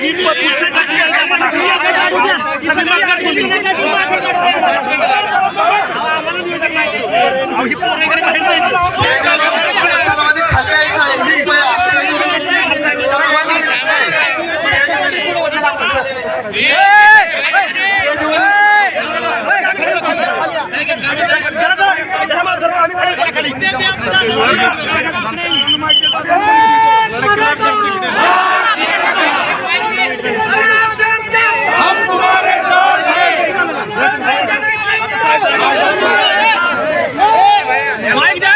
Heap mic द्या,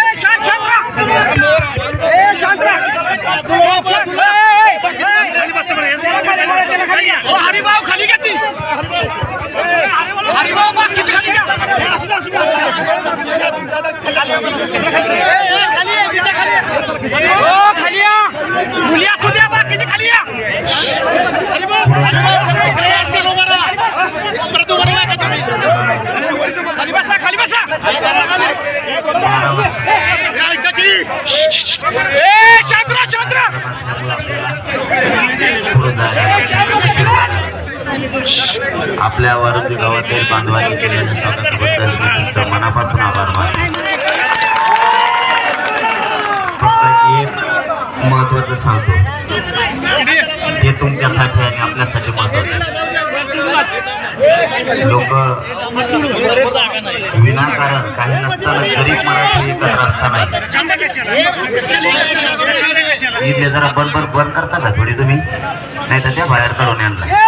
खाली घ्या खाली या खाली खाली बसा खाली बसा ए शांत शांत आपल्या वारुजी गावातील बांधवांनी केलेल्या स्वागताबद्दल मी तुमचं मनापासून आभार मानतो फक्त एक महत्वाचं सांगतो. ते तुमच्यासाठी आणि आपल्यासाठी महत्वाचं लोक विनाकारण काही नसताना गरीब मराठी एकत्र असताना इथले जरा बरोबर बंद करता का थोडी तुम्ही? नाही तर त्या बाहेर काढून आणला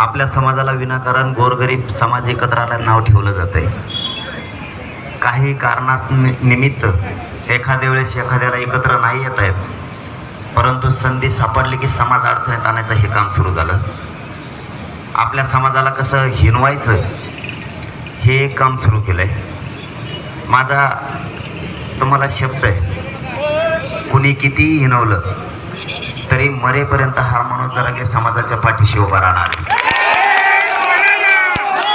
आपल्या समाजाला विनाकारण गोरगरीब समाज एकत्र आला नाव ठेवलं जात आहे काही कारणास निमित्त एखाद्या वेळेस एखाद्याला एकत्र नाही येत आहेत परंतु संधी सापडली की समाज अडचणीत आणायचं हे काम सुरू झालं. आपल्या समाजाला कसं हिनवायचं हे एक काम सुरू केलं आहे माझा तुम्हाला शब्द आहे कुणी कितीही हिनवलं तरी मरेपर्यंत हा मनोज जरांगे समाजाच्या पाठीशी उभा राहणार.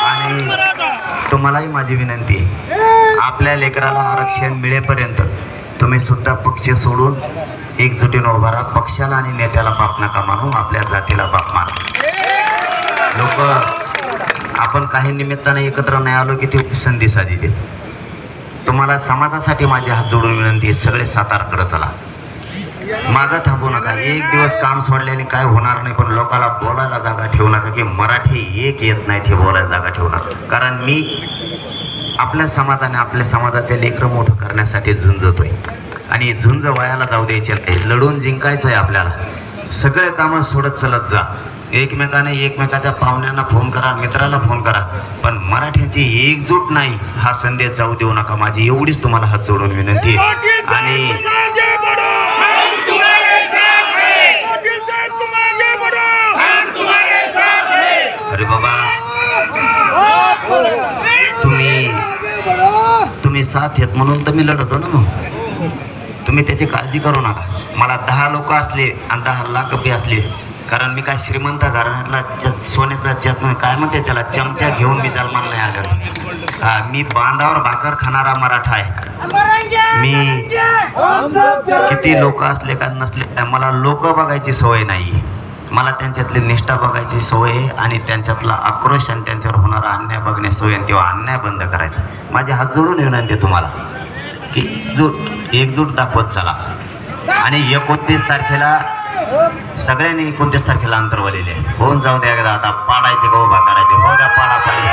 आणि तुम्हालाही माझी विनंती आहे आपल्या लेकराला आरक्षण मिळेपर्यंत तुम्ही सुद्धा पक्ष सोडून एकजुटीनं उभा राहा. पक्षाला आणि नेत्याला बाप नका मानू आपल्या जातीला बाप मानू. लोक आपण काही निमित्ताने एकत्र नाही आलो की ते संधी साधी देत. तुम्हाला समाजासाठी माझे हात जोडून विनंती आहे सगळे सातारकडे चला. मागं थांबू नका. एक दिवस काम सोडल्याने काय होणार नाही पण लोकाला बोलायला जागा ठेवू नका की मराठी एक येत नाही ते बोलायला जागा ठेवू नका. कारण मी आपल्या समाजाने आपल्या समाजाचे लेकरं मोठं करण्यासाठी झुंजतोय. आणि झुंज वयाला जाऊ द्यायचे नाही. लढून जिंकायचं आहे आपल्याला. सगळे कामं सोडत चलत जा. एकमेकाने एकमेकाच्या पाहुण्यांना फोन करा मित्राला फोन करा. पण मराठ्यांची एकजूट नाही हा संदेश जाऊ देऊ नका. माझी एवढीच तुम्हाला हात जोडून विनंती. आहे आणि अरे बाबा तुम्ही साथ येत म्हणून तर मी लढतो ना मग. तुम्ही त्याची काळजी करू नका. मला दहा लोक असले आणि दहा लाख रुपये असले कारण मी काय श्रीमंत घराण्यातला च- सोन्याचा चच काय म्हणते त्याला चमचा घेऊन मी जन्माला नाही आलो हा मी बांधावर भाकर खाणारा मराठा आहे. मी किती लोक असले का नसले मला लोक बघायची सवय नाही. मला त्यांच्यातली निष्ठा बघायची सवय आणि त्यांच्यातला आक्रोश आणि त्यांच्यावर होणारा अन्याय बघण्याची सवय आणि तेव्हा अन्याय बंद करायचा. माझे हात जोडून विनंती आहे तुम्हाला. की एकजूट एकजूट दाखवत चला. आणि एकोणतीस तारखेला सगळ्यांनी एकोणतीस तारखेला अंतरवलेले आहे. होऊन जाऊ द्या एकदा आता पाडायचे का उभा करायचे? हो द्या पाडा पाडी.